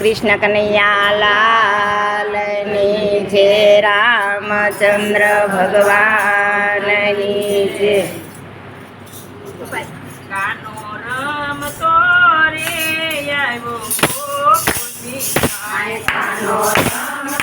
કૃષ્ણ કનૈયા લાલની જે રામચંદ્ર ભગવાનની છે આવ્યો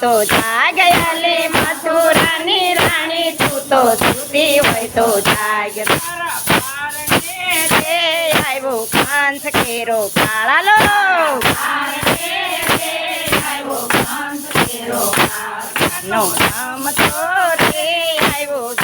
તો જાગયાલે મથુરાની રાણી તું તો હોય તો જાગ આવ્યો કેરો કાળાલો નો નામ તો રે આવ્યો.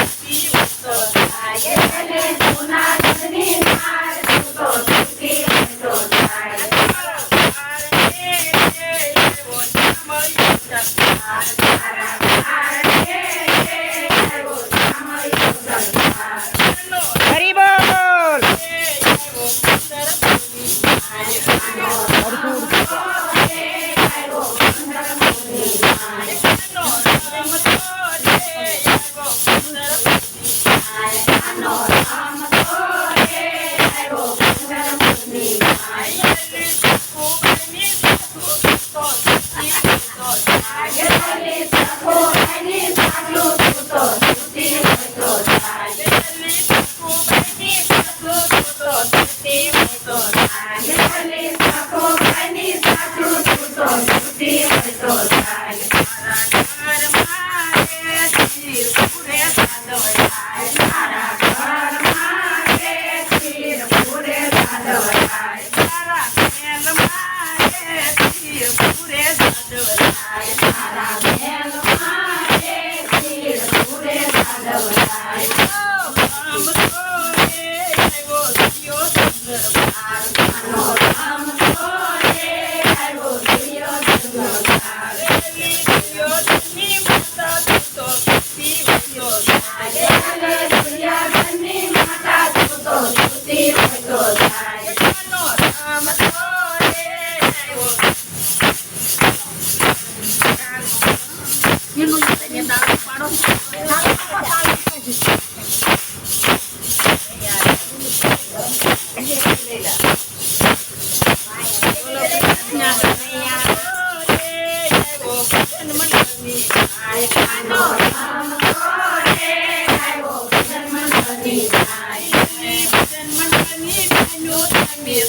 Pia,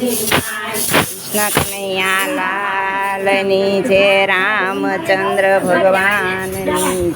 કૃષ્ણ કનૈયા લાલની છે રામચંદ્ર ભગવાનની